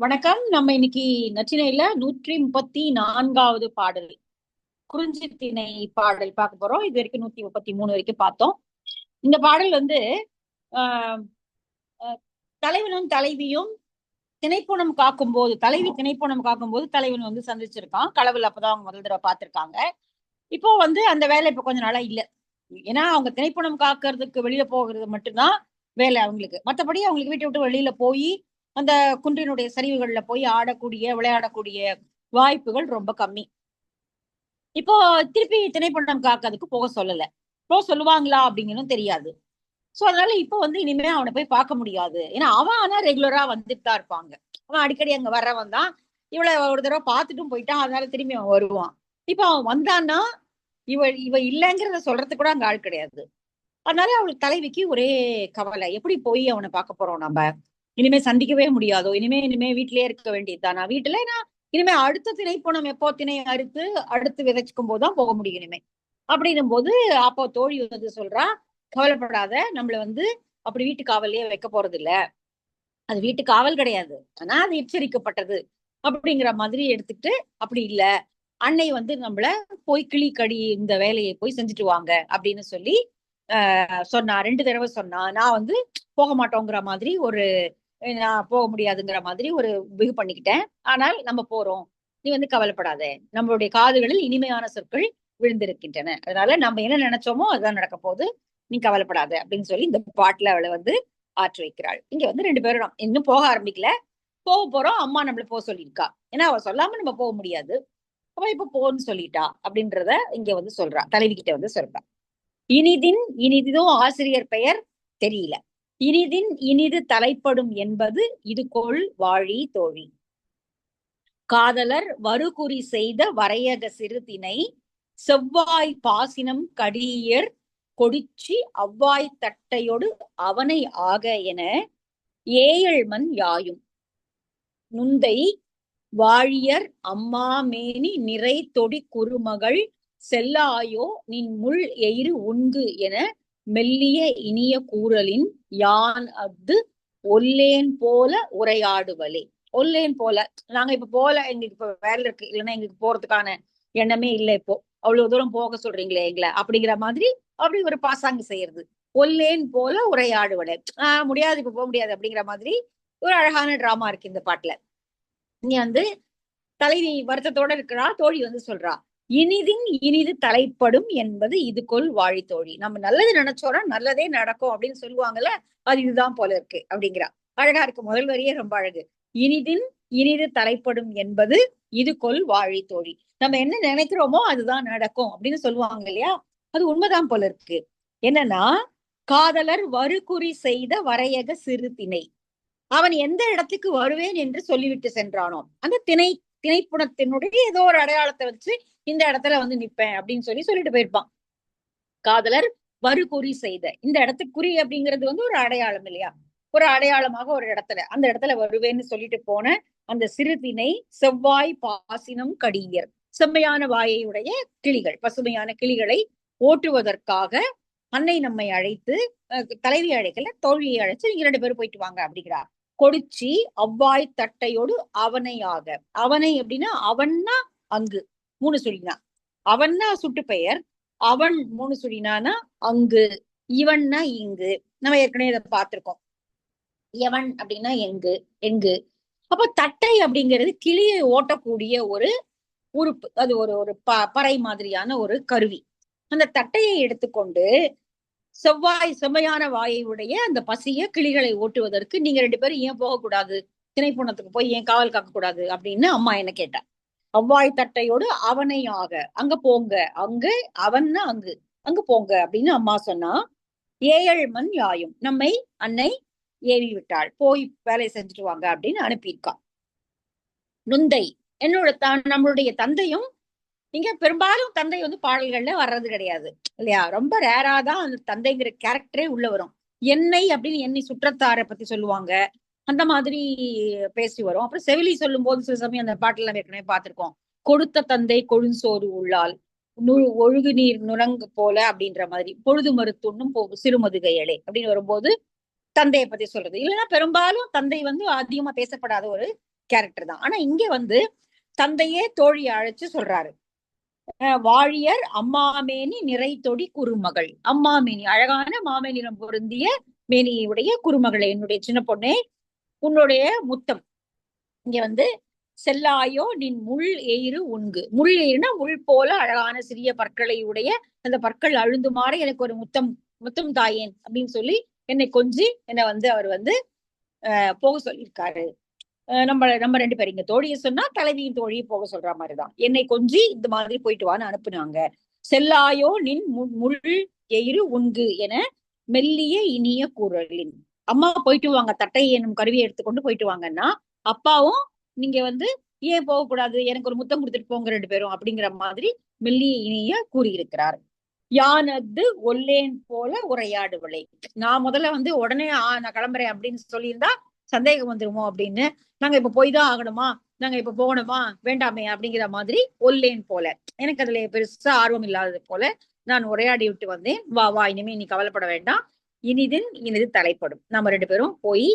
வணக்கம். நம்ம இன்னைக்கு நச்சினையில நூற்றி முப்பத்தி நான்காவது பாடல் குறிஞ்சி திணை பாடல் பார்க்க போறோம். இது வரைக்கும் நூத்தி முப்பத்தி மூணு வரைக்கும் பார்த்தோம். இந்த பாடல் வந்து ஆஹ் தலைவனும் தலைவியும் திணைப்புணம் காக்கும் போது தலைவி திணைப்புணம் காக்கும் போது தலைவன் வந்து சந்திச்சிருக்கான். களவில் அப்பதான் அவங்க முதல் தடவை பார்த்திருக்காங்க. இப்போ வந்து அந்த வேலை இப்ப கொஞ்ச நாளா இல்லை. ஏன்னா அவங்க திணைப்புணம் காக்கிறதுக்கு வெளியில போகிறது மட்டும்தான் வேலை அவங்களுக்கு. மற்றபடி அவங்களுக்கு வீட்டை விட்டு வெளியில போய் அந்த குன்றினுடைய சரிவுகள்ல போய் ஆடக்கூடிய விளையாடக்கூடிய வாய்ப்புகள் ரொம்ப கம்மி. இப்போ திருப்பி திணைப்பண்டம் காக்கிறதுக்கு போக சொல்லல. போக சொல்லுவாங்களா அப்படிங்கணும் தெரியாது. சோ அதனால இப்போ வந்து இனிமே அவனை போய் பார்க்க முடியாது. ஏன்னா அவன் ஆனா ரெகுலரா வந்துட்டு தான் இருப்பாங்க. அவன் அடிக்கடி அங்க வர்றவன் தான். இவளை ஒரு தடவை பார்த்துட்டும் போயிட்டான். அதனால திரும்பி அவன் வருவான். இப்போ அவன் வந்தான்னா இவ இவ இல்லைங்கிறத சொல்றதுக்கு கூட அங்க ஆள் கிடையாது. அதனால அவளுக்கு தலைவிக்கு ஒரே கவலை. எப்படி போய் அவனை பார்க்க போறோம் நம்ம? இனிமே சந்திக்கவே முடியாதோ? இனிமே இனிமே வீட்டிலேயே இருக்க வேண்டியதுதானா. வீட்டுல ஏன்னா இனிமே அடுத்த திணைப்பணம் எப்போ திணை அறுத்து அடுத்து விதைச்சுக்கும் போதுதான் போக முடியும் இனிமே. அப்படின்னும் போது அப்போ தோழி வந்து சொல்றா கவலைப்படாத நம்மள வந்து அப்படி வீட்டு காவல்லையே வைக்க போறது இல்ல அது வீட்டு காவல் கிடையாது. ஆனா அது எச்சரிக்கப்பட்டது. அப்படிங்கிற மாதிரி எடுத்துக்கிட்டு அப்படி இல்ல. அன்னை வந்து நம்மள போய் கிளி கடி இந்த வேலையை போய் செஞ்சுட்டு வாங்க. அப்படின்னு சொல்லி ஆஹ் சொன்னா ரெண்டு தடவை சொன்னா நான் வந்து போக மாட்டோங்கிற மாதிரி ஒரு நான் போக முடியாதுங்கிற மாதிரி ஒரு பிகு பண்ணிக்கிட்டேன். ஆனால் நம்ம போறோம். நீ வந்து கவலைப்படாத. நம்மளுடைய காதுகளில் இனிமையான சொற்கள் விழுந்திருக்கின்றன. அதனால நம்ம என்ன நினைச்சோமோ அதுதான் நடக்க போகுது. நீ கவலைப்படாத அப்படின்னு சொல்லி இந்த பாட்டுல அவளை வந்து ஆற்றி வைக்கிறாள். இங்க வந்து ரெண்டு பேரும் இன்னும் போக ஆரம்பிக்கல. போக போறோம். அம்மா நம்மள போக சொல்லியிருக்கா. ஏன்னா அவ சொல்லாம நம்ம போக முடியாது. அவ இப்ப போன்னு சொல்லிட்டா அப்படின்றத இங்க வந்து சொல்றா. தலைவி கிட்ட வந்து சொல்றா. இனிதின் இனிதும் ஆசிரியர் பெயர் தெரியல. இனிதின் இனிது தலைப்படும் என்பது இது கொள் வாழி தோழி. காதலர் வருகுறி செய்த வரையக சிறுதினை செவ்வாய் பாசினம் கடியர் கொடிச்சி அவ்வாய் தட்டையொடு அவனை ஆக என ஏயல்மன் யாயும். நுந்தை வாழியர் அம்மா மேனி நிறை தொடி குறுமகள் செல்லாயோ நின் முள் எயிறு உண்கு என மெல்லிய இனிய கூறலின் யான் அஃது ஒல்லேன் போல உரையாடுவலே. ஒல்லேன் போல. நாங்க இப்ப போல எங்களுக்கு இப்ப வேலை இருக்கு. இல்லைன்னா எங்களுக்கு போறதுக்கான எண்ணமே இல்லை இப்போ. அவ்வளவு தூரம் போக சொல்றீங்களே எங்களை. அப்படிங்கிற மாதிரி அப்படி ஒரு பாசாங்கு செய்யறது. ஒல்லேன் போல உரையாடுவலே. ஆஹ் முடியாது இப்ப போக முடியாது அப்படிங்கிற மாதிரி ஒரு அழகான டிராமா இருக்கு இந்த பாட்டுல. இங்க வந்து தலைவி வருத்தத்தோட இருக்கிறா தோழி வந்து சொல்றா. இனிதின் இனிது தலைப்படும் என்பது இது கொள் வாழித்தோழி நம்ம நல்லது நினைச்சோம்னா நல்லதே நடக்கும் அப்படின்னு சொல்லுவாங்கல்ல அது இதுதான் போல இருக்கு அப்படிங்கிறா. அழகா இருக்கு. முதல் வரியே ரொம்ப அழகு. இனிதின் இனிது தலைப்படும் என்பது இது கொள் வாழி தோழி. நம்ம என்ன நினைக்கிறோமோ அதுதான் நடக்கும் அப்படின்னு சொல்லுவாங்க இல்லையா? அது உண்மைதான் போல இருக்கு. என்னன்னா காதலர் வருகுறி செய்த வரையக சிறு திணை. அவன் எந்த இடத்துக்கு வருவேன் என்று சொல்லிவிட்டு சென்றானோ அந்த திணை திணைப்புணத்தினுடைய ஏதோ ஒரு அடையாளத்தை வச்சு இந்த இடத்துல வந்து நிப்பேன் அப்படின்னு சொல்லி சொல்லிட்டு போயிருப்பான். காதலர் வறுகுறி செய்த. இந்த இடத்துக்கு குறி அப்படிங்கிறது வந்து ஒரு அடையாளம் இல்லையா? ஒரு அடையாளமாக ஒரு இடத்துல. அந்த இடத்துல வருவேன்னு சொல்லிட்டு போன அந்த சிறுதினை செவ்வாய் பாசினம் கடியர். செம்மையான வாயையுடைய கிளிகள் பசுமையான கிளிகளை ஓட்டுவதற்காக அன்னை நம்மை அழைத்து தலைவி அழைக்கல தோழியை அழைச்சு நீங்க ரெண்டு பேரும் போயிட்டு வாங்க அப்படிங்கிறா கொடிச்சி அவ்வாய் தட்டையோடு அவனையாக. அவனை அப்படின்னா அவன்னா அங்கு. மூணு சுழினா. அவன்னா சுட்டு பெயர் அவன் மூணு சுழினானா அங்கு இவன்னா இங்கு. நம்ம ஏற்கனவே இதை பார்த்திருக்கோம். எவன் அப்படின்னா எங்கு எங்கு. அப்ப தட்டை அப்படிங்கிறது கிளியை ஓட்டக்கூடிய ஒரு உறுப்பு அது ஒரு ஒரு ப பறை மாதிரியான ஒரு கருவி. அந்த தட்டையை எடுத்துக்கொண்டு செவ்வாய் செம்மையான வாயை உடைய அந்த பசிய கிளிகளை ஓட்டுவதற்கு நீங்க ரெண்டு பேரும் ஏன் போகக்கூடாது? திணைப்புணத்துக்கு போய் ஏன் காவல் காக்க கூடாது அப்படின்னு அம்மா என்ன கேட்டா. அவ்வாய் தட்டையோடு அவனை ஆக அங்க போங்க அங்க அவன்னா அங்கு அங்க போங்க அப்படின்னு அம்மா சொன்னா ஏழு மண் யாயும் நம்மை அன்னை ஏவி விட்டாள் போய் வேலையை செஞ்சுட்டு வாங்க அப்படின்னு அனுப்பியிருக்கான் நுந்தை என்னோட தான் நம்மளுடைய தந்தையும் இங்க பெரும்பாலும் தந்தை வந்து பாடல்கள்ல வர்றது கிடையாது இல்லையா? ரொம்ப ரேரா தான் அந்த தந்தைங்கிற கேரக்டரே உள்ள வரும். என்னை அப்படின்னு என்னை சுற்றத்தாரை பத்தி சொல்லுவாங்க. அந்த மாதிரி பேசி வரும். அப்புறம் செவிலி சொல்லும் போது சில சமயம் அந்த பாட்டெல்லாம் ஏற்கனவே பார்த்திருக்கோம். கொடுத்த தந்தை கொழுஞ்சோறு உள்ளால் ஒழுகு நீர் நுரங்கு போல அப்படின்ற மாதிரி பொழுது மறுத்துண்ணும் சிறுமதுகையலே அப்படின்னு வரும்போது தந்தையை பத்தி சொல்றது. இல்லைன்னா பெரும்பாலும் தந்தை வந்து அதிகமா பேசப்படாத ஒரு கேரக்டர் தான். ஆனா இங்க வந்து தந்தையே தோழியை அழைச்சு சொல்றாரு. அஹ் வாழியர் அம்மாமேனி நிறை தொடி குறுமகள். அம்மாமேனி அழகான மாமேனிடம் பொருந்திய மேனியுடைய குறுமகளை. என்னுடைய சின்ன பொண்ணே உன்னுடைய முத்தம். இங்க வந்து செல்லாயோ நின் முள் எயிறு உண்கு முள் எயிறுனா முள் போல அழகான சிறிய பற்களை உடைய அந்த பற்கள் அழுந்துமாற எனக்கு ஒரு முத்தம் முத்தம் தாயேன் அப்படின்னு சொல்லி என்னை கொஞ்சி என்னை வந்து அவர் வந்து போக சொல்லியிருக்காரு. நம்ம நம்ம ரெண்டு பேரும் இங்க தோழியை சொன்னா தலைவியின் தோழியை போக சொல்ற மாதிரிதான். என்னை கொஞ்சி இந்த மாதிரி போயிட்டு வான்னு அனுப்புனாங்க. செல்லாயோ நின் முள் எயிறு உண்கு என மெல்லிய இனிய குரலின் அம்மா போயிட்டு வாங்க தட்டை என்னும் கருவியை எடுத்துக்கொண்டு போயிட்டு வாங்கன்னா அப்பாவும் நீங்க வந்து ஏன் போகக்கூடாது? எனக்கு ஒரு முத்தம் கொடுத்துட்டு போங்க ரெண்டு பேரும் அப்படிங்கிற மாதிரி மெல்லிய இனிய கூறியிருக்கிறார். யானது ஒல்லேன் போல உரையாடுவளை. நான் முதல்ல வந்து உடனே ஆ நான் கிளம்புறேன் அப்படின்னு சொல்லியிருந்தா சந்தேகம் வந்துருமோ அப்படின்னு. நாங்க இப்ப போய் தான் ஆகணுமா? நாங்க இப்ப போகணுமா? வேண்டாமே அப்படிங்கிற மாதிரி ஒல்லேன் போல. எனக்கு அதுல பெருசா ஆர்வம் இல்லாதது போல நான் உரையாடி விட்டு வந்தேன். வா வா இனிமே நீ கவலைப்பட வேண்டாம். இனிதின் இனிது தலைப்படும். நம்ம ரெண்டு பேரும் போய்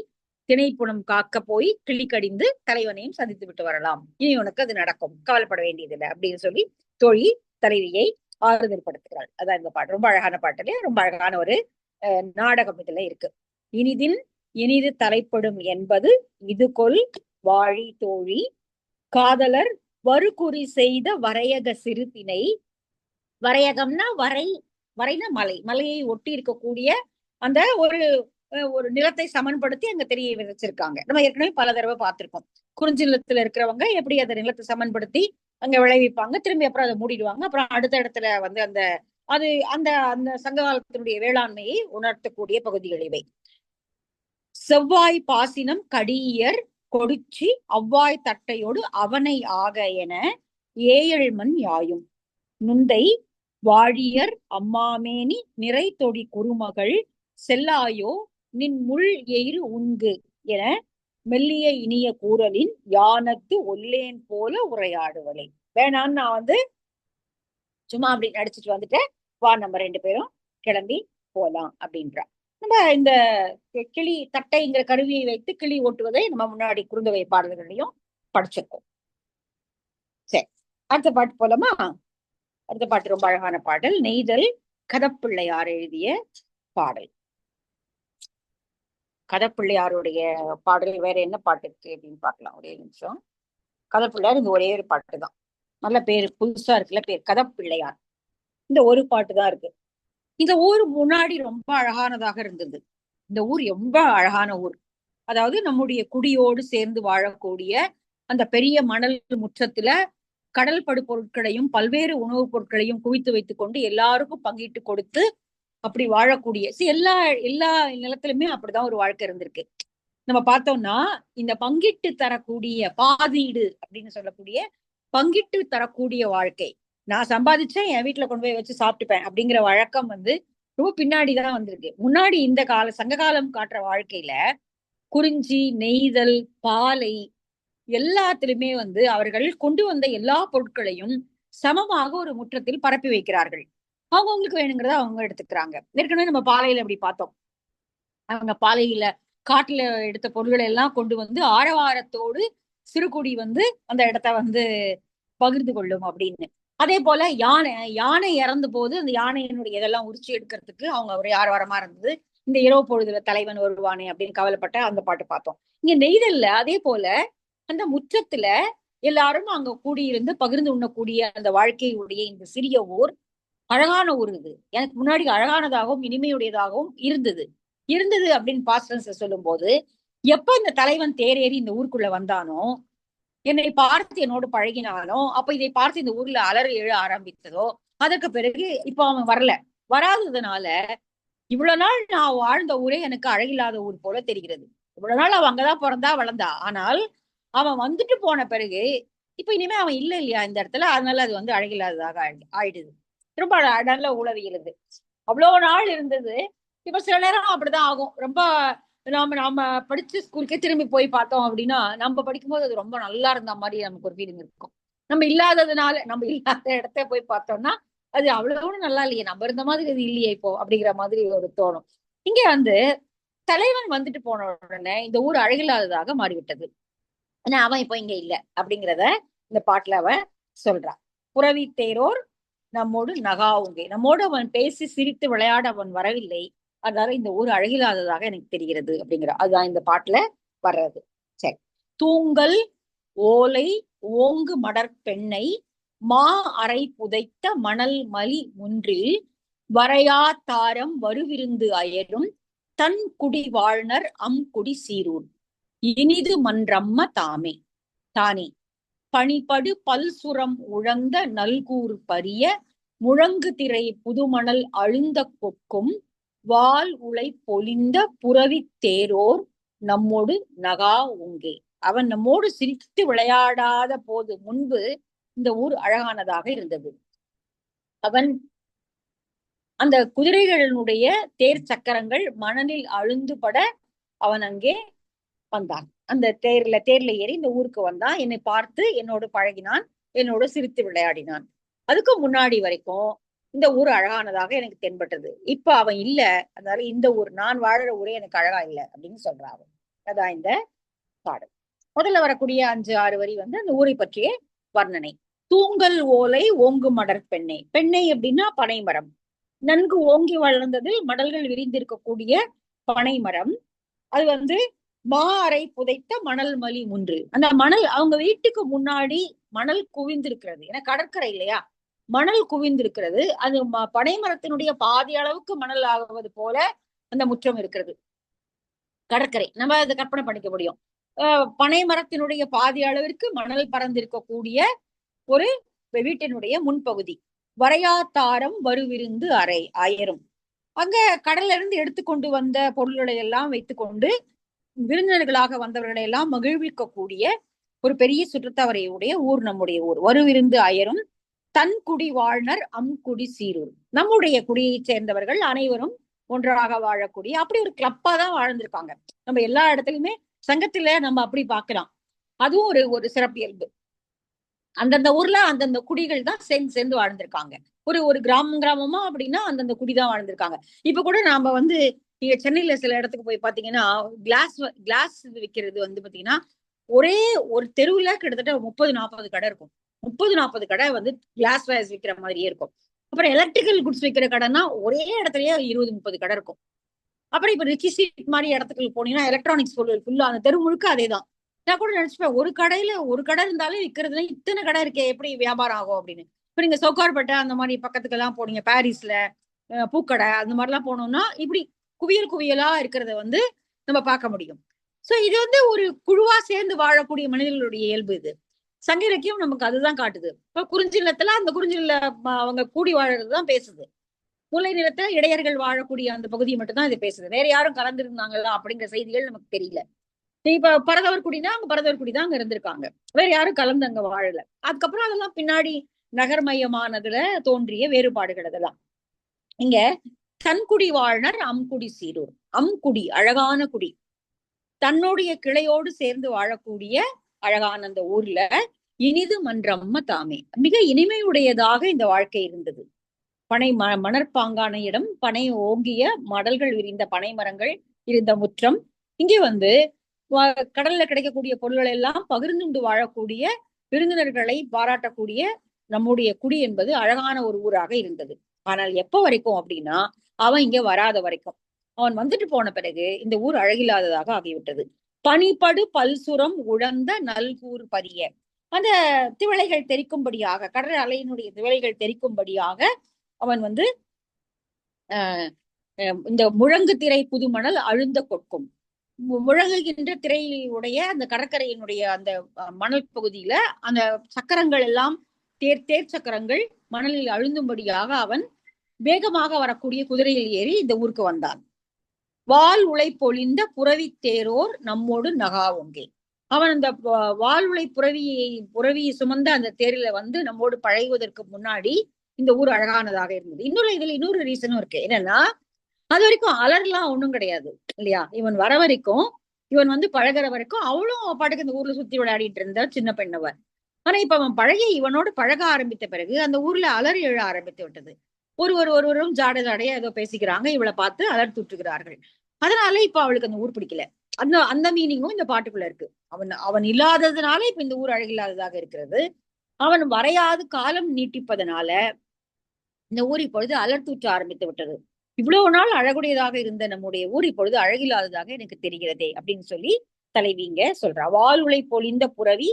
திணைப்புணம் காக்க போய் கிளிக்கடிந்து தலைவனையும் சந்தித்து விட்டு வரலாம். இனி உனக்கு அது நடக்கும். கவலைப்பட வேண்டியதில்லை அப்படின்னு சொல்லி தோழி தலைவியை ஆறுதல் படுத்துகிறாள் அதான் இந்த பாட்டு. ரொம்ப அழகான பாட்டு ரொம்ப அழகான ஒரு அஹ், நாடகம் இதுல இருக்கு. இனிதின் இனிது தலைப்படும் என்பது இது கொல் வாழி தோழி காதலர் வருகுறி செய்த வரையக சிறுத்தினை வரையகம்னா வரை வரைனா மலை. மலையை ஒட்டி இருக்கக்கூடிய அந்த ஒரு அஹ், ஒரு நிலத்தை சமன்படுத்தி அங்க தெரிய விதைச்சிருக்காங்க நம்ம ஏற்கனவே பல தடவை பார்த்திருக்கோம். குறிஞ்சி நிலத்துல இருக்கிறவங்க எப்படி அந்த நிலத்தை சமன்படுத்தி அங்க விளைவிப்பாங்க திரும்பி அப்புறம் அதை மூடிடுவாங்க. அப்புறம் அடுத்த இடத்துல வந்து அந்த அது அந்த அந்த சங்க காலத்தினுடைய வேளாண்மையை உணர்த்தக்கூடிய பகுதிகள் இவை. செவ்வாய் பாசினம் கடியர் கொடிச்சி அவ்வாய் தட்டையோடு அவனை ஆக என ஏயழ்மன் யாயும். நுந்தை வாழியர் அம்மாமேனி நிறை தொடி குறுமகள் செல்லாயோ நின் முள் எயிறு உண்கு என மெல்லிய இனிய கூறலின் யானத்து ஒல்லேன் போல உரையாடுவலை வேணான்னு நான் வந்து சும்மா அப்படி நடிச்சிட்டு வந்துட்டேன். வா நம்ம ரெண்டு பேரும் கிளம்பி போலாம் அப்படின்றா நம்ம இந்த கிளி தட்டைங்கிற கருவியை வைத்து கிளி ஓட்டுவதை நம்ம முன்னாடி குறுந்தவை பாடல்களையும் படிச்சிருக்கோம். சரி அடுத்த பாட்டு போலாமா? அடுத்த பாட்டு ரொம்ப அழகான பாடல். நெய்தல் கதப்பிள்ளையார் எழுதிய பாடல். கதப்பிள்ளையாருடைய பாடல் வேற என்ன பாட்டு இருக்கு அப்படின்னு பார்க்கலாம் ஒரே நிமிஷம். கதப்பிள்ளையார் இந்த ஒரே ஒரு பாட்டு தான். நல்ல பேரு புதுசா இருக்குல்ல பேர் கதப்பிள்ளையார். இந்த ஒரு பாட்டு தான் இருக்கு. இந்த ஊர் முன்னாடி ரொம்ப அழகானதாக இருந்தது. இந்த ஊர் ரொம்ப அழகான ஊர். அதாவது நம்முடைய குடியோடு சேர்ந்து வாழக்கூடிய அந்த பெரிய மணல் முற்றத்துல கடல் படு பொருட்களையும் பல்வேறு உணவுப் பொருட்களையும் குவித்து வைத்துக் கொண்டு எல்லாருக்கும் பங்கிட்டு கொடுத்து அப்படி வாழக்கூடிய see, எல்லா எல்லா நிலத்திலுமே அப்படிதான் ஒரு வாழ்க்கை இருந்திருக்கு. நம்ம பார்த்தோம்னா இந்த பங்கிட்டு தரக்கூடிய பாதீடு அப்படின்னு சொல்லக்கூடிய பங்கிட்டு தரக்கூடிய வாழ்க்கை. நான் சம்பாதிச்சேன் என் வீட்டுல கொண்டு போய் வச்சு சாப்பிட்டுப்பேன் அப்படிங்கிற வழக்கம் வந்து ரொம்ப பின்னாடிதான் வந்திருக்கு. முன்னாடி இந்த கால சங்க காலம் காட்டுற வாழ்க்கையில குறிஞ்சி நெய்தல் பாலை எல்லாத்திலுமே வந்து அவர்கள் கொண்டு வந்த எல்லா பொருட்களையும் சமமாக ஒரு முற்றத்தில் பரப்பி வைக்கிறார்கள். அவங்கவுங்களுக்கு வேணுங்கிறத அவங்க எடுத்துக்கிறாங்க. ஏற்கனவே நம்ம பாலையில அப்படி பார்த்தோம். அவங்க பாலையில காட்டுல எடுத்த பொருள்களை எல்லாம் கொண்டு வந்து ஆரவாரத்தோடு சிறுகுடி வந்து அந்த இடத்த வந்து பகிர்ந்து கொள்ளும் அப்படின்னு. அதே போல யானை யானை இறந்த போது அந்த யானையினுடைய இதெல்லாம் உரிச்சு எடுக்கிறதுக்கு அவங்க ஒரு ஆரவாரமா இருந்தது. இந்த இரவு பொழுதுல தலைவன் வருவானே அப்படின்னு கவலைப்பட்ட அந்த பாட்டு பார்த்தோம். இங்க நெய்தல்ல அதே போல அந்த முற்றத்துல எல்லாரும் அங்க கூடியிருந்து பகிர்ந்து உண்ணக்கூடிய அந்த வாழ்க்கையுடைய இந்த சிறிய ஊர் அழகான ஊர் இது. எனக்கு முன்னாடி அழகானதாகவும் இனிமையுடையதாகவும் இருந்தது. இருந்தது அப்படின்னு பாஸ்டன்ஸ் சொல்லும் போது எப்ப இந்த தலைவன் தேரேறி இந்த ஊருக்குள்ள வந்தானோ என்னை பார்த்து என்னோடு பழகினானோ அப்ப இதை பார்த்து இந்த ஊர்ல அலறி எழ ஆரம்பித்ததோ அதற்கு பிறகு இப்ப அவன் வரல. வராததுனால இவ்வளவு நாள் நான் வாழ்ந்த ஊரே எனக்கு அழகில்லாத ஊர் போல தெரிகிறது. இவ்வளவு நாள் அவன் அங்கதான் பிறந்தா வளர்ந்தா. ஆனால் அவன் வந்துட்டு போன பிறகு இப்ப இனிமே அவன் இல்ல இல்லையா இந்த இடத்துல? அதனால அது வந்து அழகில்லாததாக ஆயிடுது. ரொம்ப நல்ல உளவியல் அவ்வளவு நாள் இருந்தது. இப்ப சில நேரம் அப்படிதான் ஆகும். ரொம்ப நாம நாம படிச்ச ஸ்கூலுக்கே திரும்பி போய் பார்த்தோம் அப்படின்னா நம்ம படிக்கும்போது அது ரொம்ப நல்லா இருந்த மாதிரி நமக்கு ஒரு ஃபீலிங் இருக்கும். நம்ம இல்லாததுனால நம்ம இல்லாத இடத்த போய் பார்த்தோம்னா அது அவ்வளவு நல்லா இல்லையே. நம்ம இருந்த மாதிரி இது இல்லையே இப்போ அப்படிங்கிற மாதிரி ஒரு தோணும். இங்க வந்து தலைவன் வந்துட்டு போன உடனே இந்த ஊர் அழகில்லாததாக மாறிவிட்டது. ஆனா அவன் இப்போ இங்க இல்ல அப்படிங்கிறத இந்த பாட்டுல அவன் சொல்றான். புறவி தேரோர் நம்மோடு நகாவுங்கே நம்மோடு அவன் பேசி சிரித்து விளையாட அவன் வரவில்லை. அதனால இந்த ஊர் அழகில்லாததாக எனக்கு தெரிகிறது அப்படிங்கிற அதுதான் இந்த பாட்டுல வர்றது. சரி. தூங்கல் ஓலை ஓங்கு மடற்பெண்ணை மா அறை புதைத்த மணல் மலி முன்றில் வரையா தாரம் வருவிருந்து அயரும் தன் குடி வாழ்னர் அம் குடி சீரூர். இனிது மன்றம்ம தாமே. தானே. பணிபடு பல்சுரம் உழந்த நல்கூர் பரிய முழங்கு திரை புதுமணல் அழுந்த கொக்கும் வால் உலை பொலிந்த புறவி தேரோர் நம்மோடு நகா உங்கே. அவன் நம்மோடு சிரித்து விளையாடாத போது முன்பு இந்த ஊர் அழகானதாக இருந்தது. அவன் அந்த குதிரைகளினுடைய தேர் சக்கரங்கள் மணலில் அழுந்துபட அவன் அங்கே வந்தான். அந்த தேர்ல தேர்ல ஏறி இந்த ஊருக்கு வந்தான் என்னை பார்த்து என்னோடு பழகினான் என்னோடு சிரித்து விளையாடினான். அதுக்கு முன்னாடி வரைக்கும் இந்த ஊர் அழகானதாக எனக்கு தென்பட்டது. இப்ப அவன் இல்ல அதனால இந்த ஊர் நான் வாழற ஊரே எனக்கு அழகா இல்ல அப்படின்னு சொல்றான் அவன். அதான் இந்த பாடல். முதல்ல வரக்கூடிய அஞ்சு ஆறு வரி வந்து அந்த ஊரை பற்றிய வர்ணனை. தூங்கல் ஓலை ஓங்கு மடர் பெண்ணை. பெண்ணை அப்படின்னா பனைமரம். நன்கு ஓங்கி வளர்ந்ததில் மடல்கள் விரிந்திருக்கக்கூடிய பனைமரம். அது வந்து மா அறை புதைத்த மணல் மலி ஒன்று. அந்த மணல் அவங்க வீட்டுக்கு முன்னாடி மணல் குவிந்திருக்கிறது. ஏன்னா கடற்கரை இல்லையா? மணல் குவிந்திருக்கிறது. அது பனைமரத்தினுடைய பாதி அளவுக்கு மணல் ஆகுவது போல அந்த முற்றம் இருக்கிறது. கடற்கரை. நம்ம அதை கற்பனை பண்ணிக்க முடியும். பனை மரத்தினுடைய பாதி அளவிற்கு மணல் பறந்திருக்கக்கூடிய ஒரு வீட்டினுடைய முன்பகுதி. வரையாத்தாரம் வருவிருந்து அறை அயரும் அங்க கடல்ல இருந்து எடுத்துக்கொண்டு வந்த பொருள்களை எல்லாம் வைத்துக்கொண்டு விருந்தினர்களாக வந்தவர்களை எல்லாம் மகிழ்விக்கக்கூடிய ஒரு பெரிய சுற்றுத்தவரையுடைய ஊர் நம்முடைய ஊர். வருவிருந்து அயரும் தன் குடி வாழ்னர் அம் குடி சீரூர். நம்முடைய குடியை சேர்ந்தவர்கள் அனைவரும் ஒன்றாக வாழக்கூடிய அப்படி ஒரு கிளப்பா தான் வாழ்ந்திருக்காங்க நம்ம எல்லா இடத்துலயுமே சங்கத்துல நம்ம அப்படி பார்க்கலாம். அதுவும் ஒரு ஒரு சிறப்பியல்பு. அந்தந்த ஊர்ல அந்தந்த குடிகள் தான் சேர்ந்து சேர்ந்து வாழ்ந்திருக்காங்க. ஒரு ஒரு கிராமம் கிராமமா அப்படின்னா அந்தந்த குடிதான் வாழ்ந்திருக்காங்க. இப்ப கூட நாம வந்து நீங்க சென்னையில சில இடத்துக்கு போய் பாத்தீங்கன்னா கிளாஸ் கிளாஸ் விற்கிறது வந்து பாத்தீங்கன்னா ஒரே ஒரு தெருவுல கிட்டத்தட்ட முப்பது நாற்பது கடை இருக்கும். முப்பது நாற்பது கடை வந்து கிளாஸ் வேஸ் விற்கிற மாதிரியே இருக்கும். அப்புறம் எலக்ட்ரிக்கல் குட்ஸ் விற்கிற கடைன்னா ஒரே இடத்துலயே இருபது முப்பது கடை இருக்கும். அப்புறம் இப்ப ரிச்சி ஸ்ட்ரீட் மாதிரி இடத்துக்கு போனீங்கன்னா எலக்ட்ரானிக்ஸ் பொருள் ஃபுல்லா அந்த தெரு முழுக்க அதே தான் நான் கூட நினைச்சுப்பேன் ஒரு கடையில ஒரு கடை இருந்தாலே விற்கிறதுல இத்தனை கடை இருக்கே எப்படி வியாபாரம் ஆகும் அப்படின்னு. இப்ப நீங்க சவுக்கார்பேட்டை அந்த மாதிரி பக்கத்துக்கு எல்லாம் போனீங்க பாரிஸ்ல பூக்கடை அந்த மாதிரிலாம் போனோம்னா இப்படி குவியல் குவியலா இருக்கிறத வந்து நம்ம பார்க்க முடியும். சோ இது வந்து ஒரு குழுவா சேர்ந்து வாழக்கூடிய மனிதர்களுடைய இயல்பு இது. சங்க இலக்கியம் நமக்கு அதுதான் காட்டுது. இப்ப குறிஞ்சி நிலத்துல அந்த குறிஞ்சி நில அவங்க கூடி வாழறதுதான் பேசுது. முல்லை நிலத்துல இடையர்கள் வாழக்கூடிய அந்த பகுதியை மட்டும்தான் இது பேசுது. வேற யாரும் கலந்துருந்தாங்களா அப்படிங்கிற செய்திகள் நமக்கு தெரியல. இப்ப பரதவர் குடினா அங்க பரதவர் குடி தான் அங்க இருந்திருக்காங்க. வேற யாரும் கலந்து அங்க வாழல. அதுக்கப்புறம் அதெல்லாம் பின்னாடி நகர்மயமானதுல தோன்றிய வேறுபாடுகள் அதெல்லாம். இங்க தன்குடி வாழ்னர் அம்குடி சீரூர். அம்குடி அழகான குடி. தன்னுடைய கிளையோடு சேர்ந்து வாழக்கூடிய அழகான அந்த ஊர்ல இனிது மன்றம்ம தாமே. மிக இனிமையுடையதாக இந்த வாழ்க்கை இருந்தது. பனை ம மணற்பாங்கான இடம் பனை ஓங்கிய மடல்கள் விரிந்த பனை மரங்கள் இருந்த முற்றம். இங்கே வந்து கடல்ல கிடைக்கக்கூடிய பொருள்கள் எல்லாம் பகிர்ந்துண்டு வாழக்கூடிய விருந்தினர்களை பாராட்டக்கூடிய நம்முடைய குடி என்பது அழகான ஒரு ஊராக இருந்தது. ஆனால் எப்ப வரைக்கும் அப்படின்னா அவன் இங்க வராத வரைக்கும். அவன் வந்துட்டு போன பிறகு இந்த ஊர் அழகில்லாததாக ஆகிவிட்டது. பனிப்படு பல்சுரம் உழந்த நல்கூர் பரிய. அந்த திவளைகள் தெரிக்கும்படியாக கடல் அலையினுடைய திவளைகள் தெரிக்கும்படியாக அவன் வந்து ஆஹ் இந்த முழங்கு திரை புதுமணல் அழுந்த கொட்கும் முழங்குகின்ற திரையுடைய அந்த கடற்கரையினுடைய அந்த மணல் பகுதியில அந்த சக்கரங்கள் எல்லாம் தேர் தேர் சக்கரங்கள் மணலில் அழுந்தும்படியாக அவன் வேகமாக வரக்கூடிய குதிரையில் ஏறி இந்த ஊருக்கு வந்தான். வால் உலை பொழிந்த புறவி தேரோர் நம்மோடு நகா ஒங்கே. அவன் அந்த வால் உலை புறவியை புறவியை சுமந்த அந்த தேரில வந்து நம்மோடு பழகுவதற்கு முன்னாடி இந்த ஊர் அழகானதாக இருந்தது. இன்னொரு இதுல இன்னொரு ரீசனும் இருக்கு. என்னன்னா அது வரைக்கும் அலர்லாம் ஒண்ணும் கிடையாது இல்லையா? இவன் வர வரைக்கும் இவன் வந்து பழகிற வரைக்கும் அவளும் பாட்டுக்கு இந்த ஊர்ல சுத்தி விளையாடிட்டு இருந்தா சின்ன பெண்ணவன். ஆனா இப்ப அவன் பழகிய இவனோடு பழக ஆரம்பித்த பிறகு அந்த ஊர்ல அலறி எழ ஆரம்பித்து விட்டது. ஒருவர் ஒருவரும் ஜாட ஜாடையா ஏதோ பேசிக்கிறாங்க இவளை பார்த்து அலர் துட்டுகிறார்கள். அதனால இப்ப அவளுக்கு அந்த ஊர் பிடிக்கல. அந்த அந்த மீனிங்கும் இந்த பாட்டுக்குள்ள இருக்கு. அவன் அவன் இல்லாததுனால இப்ப இந்த ஊர் அழகில்லாததாக இருக்கிறது. அவன் வரையாது காலம் நீட்டிப்பதனால இந்த ஊர் இப்பொழுது அலர்த்தூற்ற ஆரம்பித்து விட்டது. இவ்வளவு நாள் அழகுடையதாக இருந்த நம்முடைய ஊர் இப்பொழுது அழகில்லாததாக எனக்கு தெரிகிறதே அப்படின்னு சொல்லி தலைவிங்க சொல்றா. வாழ்வுளை பொழிந்த புறவி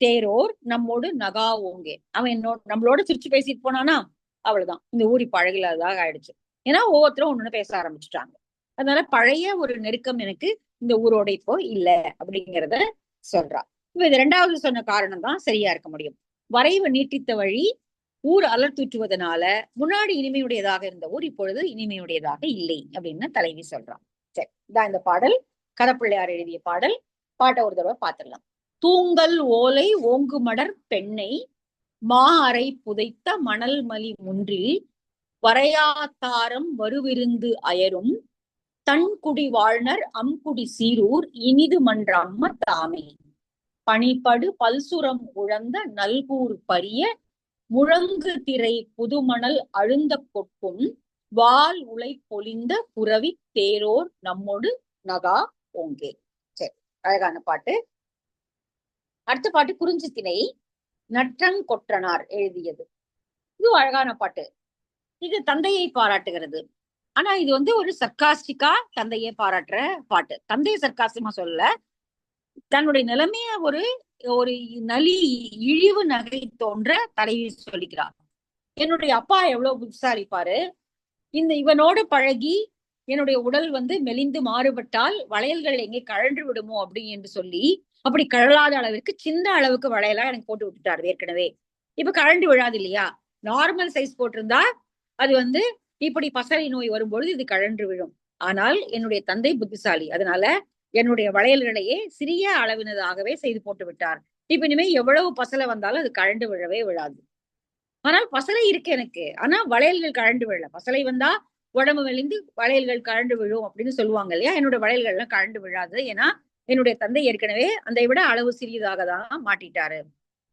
தேரோர் நம்மோடு நகா ஓங்கே. அவன் என்னோட நம்மளோட சிரிச்சு பேசிட்டு போனானா? அவ்வளவுதான். இந்த ஊர் பழகிலதாக ஆயிடுச்சு. ஏன்னா ஒவ்வொருத்தரும் ஒண்ணு பேச ஆரம்பிச்சுட்டாங்க. அதனால பழைய ஒரு நெருக்கம் எனக்கு இந்த ஊரோட இப்போ இல்லை அப்படிங்கிறத சொல்றா. இப்ப இது ரெண்டாவது சொன்ன காரணம் தான் சரியா இருக்க முடியும். வரைவு நீட்டித்த வழி ஊர் அலர்த்தூற்றுவதனால முன்னாடி இனிமையுடையதாக இருந்த ஊர் இப்பொழுது இனிமையுடையதாக இல்லை அப்படின்னு தலைவி சொல்றான் சரி இதான் இந்த பாடல். கதப்பிள்ளையார் எழுதிய பாடல். பாட்டை ஒரு தடவை பார்த்துடலாம். தூங்கல் ஓலை ஓங்குமடர் பெண்ணை மா அறை புதைத்த மணல் மலி ஒன்றில் வரையாத்தாரம் வருவிருந்து அயரும் தன்குடி வாழ்னர் அம்குடி சீரூர் இனிது மன்றம்ம தாமே. பணிப்படு பல்சுரம் உழந்த நல்கூர் பரிய முழங்கு திரை புதுமணல் அழுந்த கொட்கும் வால் உலை பொலிந்த புறவி தேரோர் நம்மோடு நகா ஓங்கே. சரி அழகான பாட்டு. அடுத்த பாட்டு குறிஞ்சி திணை நற்றங்கொற்றனார் எழுதியது. இது அழகான பாட்டு. இது தந்தையை பாராட்டுகிறது. ஆனா இது வந்து ஒரு சர்க்காஸ்டிக்கா தந்தையை பாராட்டுற பாட்டு. தந்தையை சர்க்காஸ்டிமா சொல்லல. தன்னுடைய நிலைமைய ஒரு ஒரு நலி இழிவு நகை தோன்ற தலைவி சொல்லிக்கிறார். என்னுடைய அப்பா எவ்வளவு புத்திசாலிப்பாரு இந்த இவனோடு பழகி என்னுடைய உடல் வந்து மெலிந்து மாறுபட்டால் வளையல்கள் எங்கே கழன்று விடுமோ அப்படி என்று சொல்லி அப்படி கழலாத அளவிற்கு சின்ன அளவுக்கு வளையலா எனக்கு போட்டு விட்டுட்டாரு ஏற்கனவே. இப்ப கழண்டு விழாது இல்லையா? நார்மல் சைஸ் போட்டிருந்தா அது வந்து இப்படி பசறை நோய் வரும்பொழுது இது கழன்று விழும். ஆனால் என்னுடைய தந்தை புத்திசாலி. அதனால என்னுடைய வளையல்களையே சிறிய அளவினதாகவே செய்து போட்டு விட்டார். இப்ப இனிமே எவ்வளவு பசலை வந்தாலும் அது கழண்டு விழவே விழாது. ஆனால் பசலை இருக்கு எனக்கு. ஆனா வளையல்கள் கழண்டு விழல. பசலை வந்தா உடம்பு வெளிந்து வளையல்கள் கழண்டு விழும் அப்படின்னு சொல்லுவாங்க இல்லையா? என்னோட வளையல்கள் எல்லாம் கழண்டு விழாது. ஏன்னா என்னுடைய தந்தை ஏற்கனவே அதை விட அளவு சிறியதாக தான் மாட்டிட்டாரு.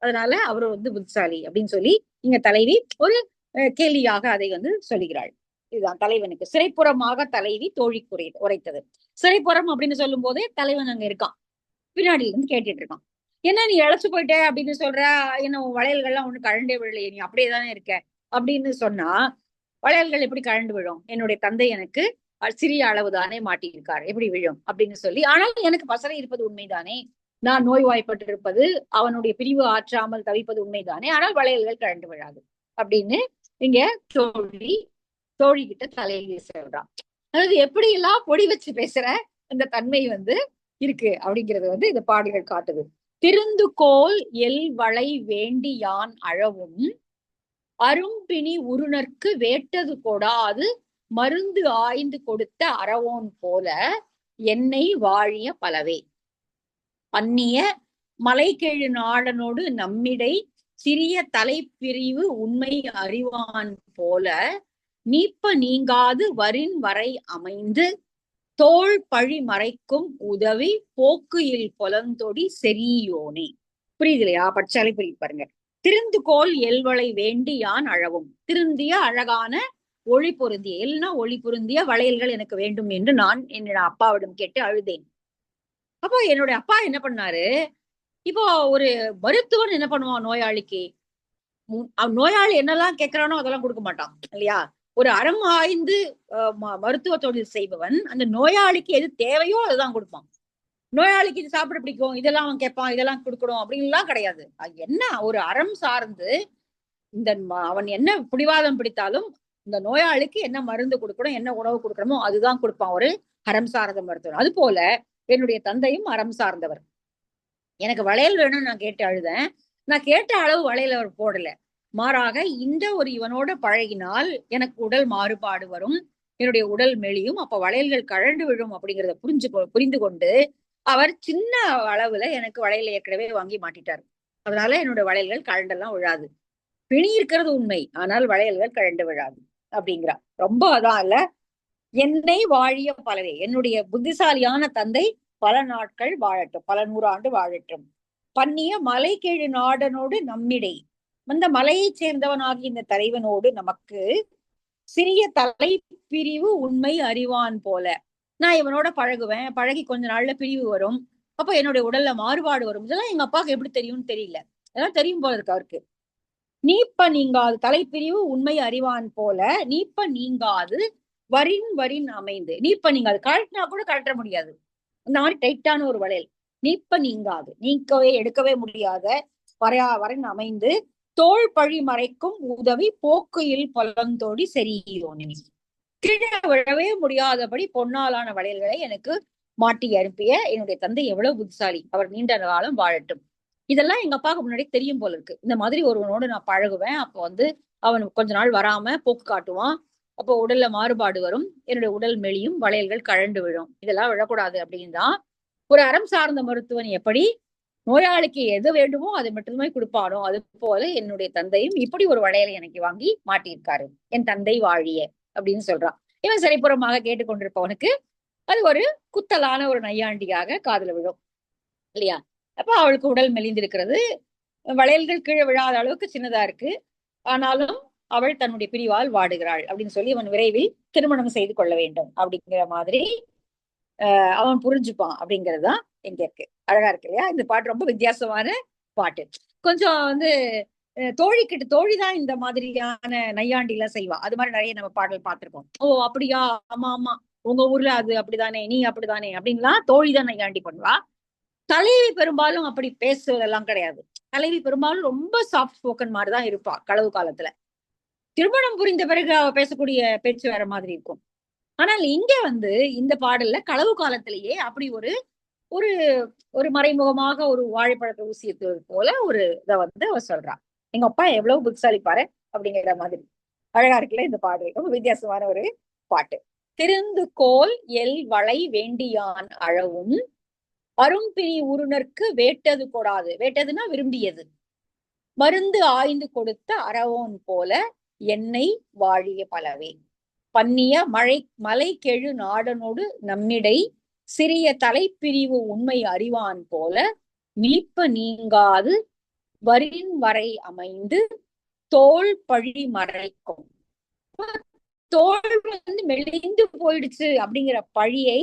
அதனால அவர் வந்து புத்திசாலி அப்படின்னு சொல்லி இங்க தலைவி ஒரு கேலியாக அதை வந்து சொல்லுகிறாள். இதுதான் தலைவனுக்கு. சிறைப்புறமாக தலைவி தோழி குறை உரைத்தது. சிறைப்புறம் அப்படின்னு சொல்லும் போதே தலைவன் அங்க இருக்கான். பின்னாடி இருந்து கேட்டுட்டு இருக்கான். என்ன நீ இழைச்சு போயிட்ட அப்படின்னு சொல்ற? என்ன வளையல்கள்லாம் ஒண்ணு கழண்டே விழலையே நீ அப்படியே தானே இருக்க? அப்படின்னு சொன்னா வளையல்கள் எப்படி கழண்டு விழும்? என்னுடைய தந்தை எனக்கு சிறிய அளவு தானே மாட்டியிருக்கார். எப்படி விழும்? அப்படின்னு சொல்லி. ஆனால் எனக்கு பசறை இருப்பது உண்மைதானே? நான் நோய்வாய்ப்பட்டு இருப்பது அவனுடைய பிரிவு ஆற்றாமல் தவிப்பது உண்மைதானே? ஆனால் வளையல்கள் கழண்டு விழாது. அப்படின்னு இங்க தோழி தோழி கிட்ட தலையை சொல்றான் அதாவது எப்படி எல்லாம் பொடி வச்சு பேசுற அந்த தன்மை வந்து இருக்கு அப்படிங்கறது வந்து இந்த பாடல்கள் காட்டுது. திருந்துகோல் எல் வளை வேண்டி யான் அழவும் அரும்பிணி உருணர்க்கு வேட்டது கொடாது மருந்து ஆய்ந்து கொடுத்த அறவோன் போல என்னை வாழிய பலவே. பன்னிய மலைக்கெழு நாடனோடு நம்மிடை சிறிய தலைப்பிரிவு உண்மை அறிவான் போல நீப்ப நீங்காது வரின் வரை அமைந்து தோல் பழி மறைக்கும் உதவி போக்குயில் பொலந்தொடி செரியோனே புரியுது இல்லையா பச்சாலை புரியுது பாருங்க. திருந்துகோல் எல்வளை வேண்டி யான் அழவும். திருந்திய அழகான ஒளி பொருந்திய எல்னா ஒளி பொருந்திய வளையல்கள் எனக்கு வேண்டும் என்று நான் என்னோட அப்பாவிடம் கேட்டு அழுதேன். அப்போ என்னுடைய அப்பா என்ன பண்ணாரு? இப்போ ஒரு மருத்துவன் என்ன பண்ணுவான் நோயாளிக்கு? நோயாளி என்னெல்லாம் கேட்கிறானோ அதெல்லாம் கொடுக்க மாட்டான் இல்லையா? ஒரு அறம் ஆய்ந்து மருத்துவ தொழில் செய்பவன் அந்த நோயாளிக்கு எது தேவையோ அதுதான் கொடுப்பான். நோயாளிக்கு இது சாப்பிட பிடிக்கும் இதெல்லாம் அவன் கேட்பான் இதெல்லாம் கொடுக்கணும் அப்படின்லாம் கிடையாது. என்ன? ஒரு அறம் சார்ந்து இந்த அவன் என்ன பிடிவாதம் பிடித்தாலும் இந்த நோயாளிக்கு என்ன மருந்து கொடுக்கணும் என்ன உணவு கொடுக்கணுமோ அதுதான் கொடுப்பான். ஒரு அறம் சார்ந்த மருத்துவர். அது போல என்னுடைய தந்தையும் அறம் சார்ந்தவர். எனக்கு வளையல் வேணும்னு நான் கேட்டு அழுதேன். நான் கேட்ட அளவு வளையல் அவர் போடல. மாறாக இந்த ஒரு இவனோட பழகினால் எனக்கு உடல் மாறுபாடு வரும். என்னுடைய உடல் மெலியும் அப்ப வளையல்கள் கழண்டு விழும் அப்படிங்கிறத புரிஞ்சு புரிந்து கொண்டு அவர் சின்ன அளவுல எனக்கு வளையல் ஏற்கனவே வாங்கி மாட்டிட்டார். அதனால என்னோட வளையல்கள் கழண்டெல்லாம் விழாது. பிணி இருக்கிறது உண்மை ஆனால் வளையல்கள் கழண்டு விழாது. அப்படிங்கிறா. ரொம்ப அதான் இல்ல. என்னை வாழிய பலவே என்னுடைய புத்திசாலியான தந்தை பல நாட்கள் வாழட்டும். பல நூறாண்டு வாழட்டும். பன்னிய மலை கீழ் நாடனோடு நம்மிடை. அந்த மலையைச் சேர்ந்தவனாகி இந்த தலைவனோடு நமக்கு சிறிய தலை பிரிவு உண்மை அறிவான் போல. நான் இவனோட பழகுவேன். பழகி கொஞ்ச நாள்ல பிரிவு வரும். அப்ப என்னுடைய உடல்ல மாறுபாடு வரும். இதெல்லாம் எங்க அப்பாவுக்கு எப்படி தெரியும்னு தெரியல. இதெல்லாம் தெரியும் போல இருக்கு அவருக்கு. நீப்ப நீங்காது. தலைப்பிரிவு உண்மை அறிவான் போல நீப்ப நீங்காது. வரின் வரின் அமைந்து. நீப்ப நீங்காது. கழட்டினா கூட கழட்ட முடியாது. இந்த மாதிரி டைட்டான ஒரு வளையல். நீப்ப நீங்காது. நீக்கவே எடுக்கவே முடியாத வரையா வரின் அமைந்து தோல் பழி மறைக்கும் உதவி போக்குயில் பலந்தோடி செரியோனி கீழே விழவே முடியாதபடி பொன்னாலான வளையல்களை எனக்கு மாட்டி அனுப்பிய என்னுடைய தந்தை எவ்வளவு புத்திசாலி. அவர் நீண்ட காலம் வாழட்டும். இதெல்லாம் எங்க அப்பாவுக்கு முன்னாடி தெரியும் போல இருக்கு. இந்த மாதிரி ஒருவனோடு நான் பழகுவேன். அப்போ வந்து அவன் கொஞ்ச நாள் வராம போக்கு காட்டுவான். அப்போ உடல்ல மாறுபாடு வரும். என்னுடைய உடல் மெலியும் வளையல்கள் கழண்டு விழும். இதெல்லாம் விழக்கூடாது அப்படின்னு தான் ஒரு அறம் சார்ந்த மருத்துவன் எப்படி நோயாளிக்கு எது வேண்டுமோ அதை மட்டுமே கொடுப்பானோ அது போல என்னுடைய தந்தையும் இப்படி ஒரு வளையலை எனக்கு வாங்கி மாட்டியிருக்காரு. என் தந்தை வாழிய அப்படின்னு சொல்றான். இவன் சரிப்புறமாக கேட்டுக்கொண்டிருப்பவனுக்கு அது ஒரு குத்தலான ஒரு நையாண்டியாக காதுல விழும். இல்லையா? அப்ப அவளுக்கு உடல் மெலிந்திருக்கிறது. வளையல்கள் கீழே விழாத அளவுக்கு சின்னதா இருக்கு. ஆனாலும் அவள் தன்னுடைய பிரிவால் வாடுகிறாள் அப்படின்னு சொல்லி அவன் விரைவில் திருமணம் செய்து கொள்ள வேண்டும் அப்படிங்கிற மாதிரி ஆஹ் அவன் புரிஞ்சுப்பான் அப்படிங்கறதுதான் எங்க இருக்கு. அழகா இருக்கு இல்லையா? இந்த பாட்டு ரொம்ப வித்தியாசமான பாட்டு. கொஞ்சம் வந்து தோழி தான் தோழிதான் இந்த மாதிரியான நையாண்டி எல்லாம் செய்வா. அது மாதிரி நிறைய நம்ம பாடல் பார்த்திருக்கோம் ஓ அப்படியா? ஆமா ஆமா. உங்க ஊர்ல அது அப்படிதானே நீ அப்படிதானே அப்படின்லாம் தோழிதான் நையாண்டி பண்ணுவா. தலைவி பெரும்பாலும் அப்படி பேசுவதெல்லாம் கிடையாது. தலைவி பெரும்பாலும் ரொம்ப சாஃப்ட் ஸ்போக்கன் மாதிரிதான் இருப்பா களவு காலத்துல. திருமணம் புரிந்த பிறகு அவ பேசக்கூடிய பேச்சு வேற மாதிரி இருக்கும். ஆனால் இங்க வந்து இந்த பாடல்ல களவு காலத்திலேயே அப்படி ஒரு ஒரு ஒரு மறைமுகமாக ஒரு வாழைப்பழத்தை ஊசியது போல ஒரு இதை வந்து அவ சொல்றா. எங்க அப்பா எவ்வளவு புத்திசாலி அப்படிங்கிற மாதிரி. அழகா இருக்குல்ல இந்த பாடல். ரொம்ப வித்தியாசமான ஒரு பாட்டு. திருந்து கோல் எல் வளை வேண்டியான் அழவும் அரும்பினி உருணர்க்கு வேட்டது கொடாது. வேட்டதுன்னா விரும்பியது. மருந்து ஆய்ந்து கொடுத்த அறவோன் போல என்னை வாழிய பலவே. பன்னிய மழை மலை கெழு நாடனோடு நம்மிடை சிறிய தலைப்பிரிவு உண்மை அறிவான் போல நீப்ப நீங்காது வரின் வரை அமைந்து தோல் பழி மறைக்கும். தோல் வந்து மெலிந்து போயிடுச்சு அப்படிங்கிற பழியை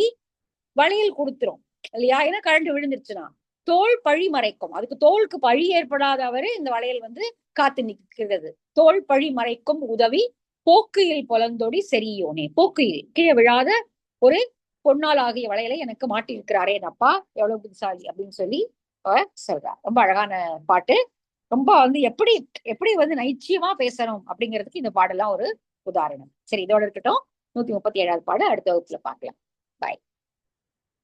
வளையல் கொடுத்துரும். இல்லையா ஏன்னா கரண்ட் விழுந்துருச்சுன்னா தோல் பழி மறைக்கும். அதுக்கு தோலுக்கு பழி ஏற்படாதவரு இந்த வளையல் வந்து காத்து நிற்கிறது. தோல் பழி மறைக்கும் உதவி போக்குயில் பொலந்தோடி செரியோனே போக்குயில் கீழே விழாத ஒரு பொன்னால் ஆகிய வளையலை எனக்கு மாட்டியிருக்கிறாரே என் அப்பா. எவ்வளவு புத்திசாலி அப்படின்னு சொல்லி சொல்றார். ரொம்ப அழகான பாட்டு. ரொம்ப வந்து எப்படி எப்படி வந்து நைச்சியமா பேசணும் அப்படிங்கிறதுக்கு இந்த பாடெல்லாம் ஒரு உதாரணம். சரி இதோட இருக்கட்டும். நூத்தி முப்பத்தி ஏழாவது பாடு. அடுத்த வகுப்புல பாக்கலாம் பாய்